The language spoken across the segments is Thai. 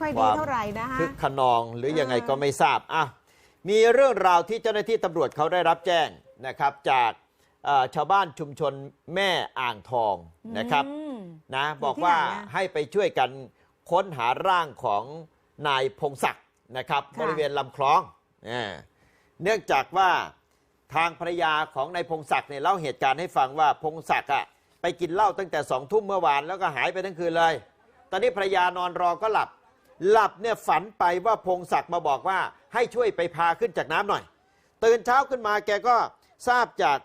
ไม่ค่อยคดีวามเท่าไหร่นะคะคึกขนองหรือยังไงอ่าก็ไม่ทราบอะมีเรื่องราวที่เจ้าหน้าที่ตำรวจเขาได้รับแจ้งนะครับ จากเอ่อชาวบ้านชุมชนแม่อ่างทองนะครับอืมนะอยู่บอกที่ว่าไหนอะให้ไปช่วยกันค้นหาร่างของนายพงศักดิ์นะครับค่ะบริเวณลำคลองอ่าเนื่องจากว่าทางภรรยาของนายพงศักดิ์เนี่ยเล่าเหตุการณ์ให้ฟังว่าพงศักดิ์อะไปกินเหล้าตั้งแต่สองทุ่มเมื่อวานแล้วก็หายไปทั้งคืนเลย ตอนนี้ภรรยานอนรอก็หลับ หลับเนี่ยฝันไปว่าพงศักดิ์มาบอกว่าให้ช่วยไปพาขึ้นจากน้ำหน่อย ตื่นเช้าขึ้นมาแกก็ทราบจาก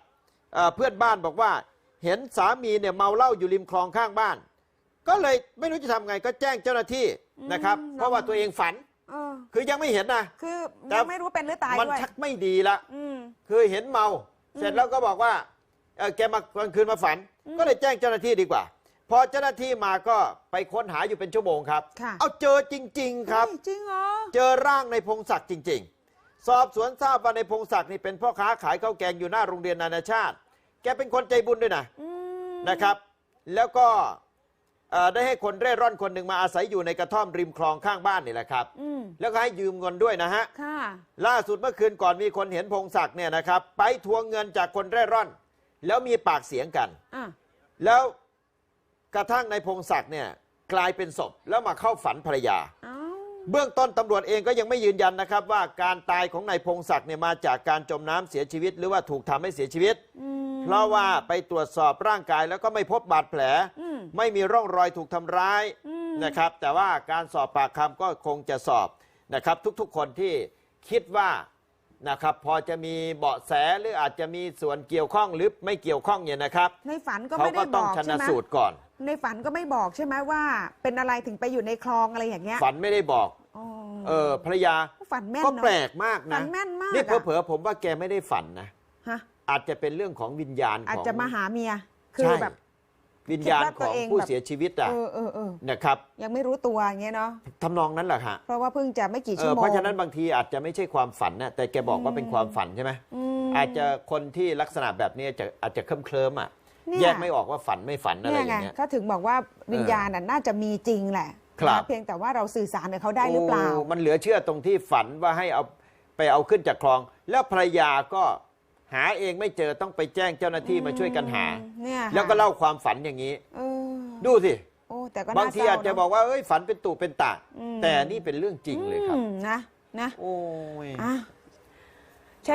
เอ่อเพื่อนบ้านบอกว่า เห็นสามีเนี่ยเมาเหล้าอยู่ริมคลองข้างบ้าน ก็เลยไม่รู้จะทำไงก็แจ้งเจ้าหน้าที่นะครับอืมเพราะว่าตัวเองฝันเออคือยังไม่เห็นนะคือแต่ยังไม่รู้เป็นหรือตายมันด้วยชักไม่ดีละอืมคือเห็นเมา เสร็จแล้วก็บอกว่าเอ่อแกมากลางคืนมาฝัน ก็เลยแจ้งเจ้าหน้าที่ดีกว่า พอเจ้าหน้าที่มาก็ไปค้นหาอยู่เป็นชั่วโมงครับ ค่ะ เอาเจอจริง ๆ ครับเฮ้ยจริงเหรอ เจอร่างในพงศักดิ์จริง ๆ สอบสวนทราบว่าในพงศักดิ์นี่เป็นพ่อค้าขายข้าวแกงอยู่หน้าโรงเรียนนานาชาติ แกเป็นคนใจบุญด้วยนะอืมนะครับ แล้วก็เอ่อได้ให้คนเร่ร่อนคนหนึ่งมาอาศัยอยู่ในกระท่อมริมคลองข้างบ้านนี่แหละครับ อืมแล้วก็ให้ยืมเงินด้วยนะฮะ ค่ะ ล่าสุดเมื่อคืนก่อนมีคนเห็นพงศักดิ์เนี่ยนะครับ ไปทวงเงินจากคนเร่ร่อน แล้วมีปากเสียงกัน อะ แล้ว กระทั่งในพงศักดิ์เนี่ยกลายเป็นศพแล้วมาเข้าฝันภรรยาเอ้าเบื้องต้นตำรวจเองก็ยังไม่ยืนยันนะครับว่าการตายของนายพงศักดิ์เนี่ยมาจากการจมน้ำเสียชีวิต หรือว่าถูกทำให้เสียชีวิต อืม เพราะว่าไปตรวจสอบร่างกายแล้วก็ไม่พบบาดแผล อืมไม่มีร่องรอยถูกทำร้ายอืม นะครับ แต่ว่าการสอบปากคำก็คงจะสอบนะครับ ทุกๆคนที่คิดว่านะครับพอจะมีเบาะแสหรืออาจจะมีส่วนเกี่ยวข้องหรือไม่เกี่ยวข้องเนี่ยนะครับในฝันก็เขาไม่ก็ได้บต้องอกชใช่นะไหมสูตรก่อน ในฝันก็ไม่บอกใช่ไหมว่า เป็นอะไรถึงไปอยู่ในคลองอะไรอย่างเงี้ยฝันไม่ได้บอก อ๋อเออภรรยาฝันแม่นก็เนอะ แปลกมากฝันะนแม่นมากนี่อะ เผลอๆผมว่าแกไม่ได้ฝันนะ ฮะอาจจะเป็นเรื่องของวิญญาณของอาจจะมาหาเมีย คือใช่แบบ วิญญาณคิดว่าขตัวองเองผู้แบบ เสียชีวิตอะเออเออเออนะครับยังไม่รู้ตัวอย่างเงี้ยเนาะทำนองนั้นแหละฮะเพราะว่าเพิ่งจะไม่กี่เอชั่วอโมง เพราะฉะนั้นบางทีอาจจะไม่ใช่ความฝันนะแต่แกบอกว่าเป็นความฝันใช่ไหมมอาจจะคนที่ลักษณะแบบนี้จะอาจจะเคลิ้มเคลิมๆอะเนี่ย แยกไม่ออกว่าฝันไม่ฝันอะไรเนี่ยอไงย่างเงี้ยเขาถึงบอกว่าวิญญาณน่ะน่าจะมีจริงแหละครับนะเพียงแต่ว่าเราสื่อสารกับเขาได้หรือเปล่าโมันเหลือเชื่อตรงที่ฝันว่าให้เอาไปเอาขึ้นจากคลอง แล้วภรรยาก็หาเองไม่เจอต้องไปแจ้งเจ้าหน้าที่มาช่วยกันหาเนี่ยแล้วก็เล่าความฝันอย่างนี้เออดูสิโอ้แต่ก็น่บางทีเศร้อาจจะเนบอกว่าเอ้ยฝันเป็นตู่เป็นตาอืมแต่นี่เป็นเรื่องจริงเลยครับอืมนะนะโอ้ยอะ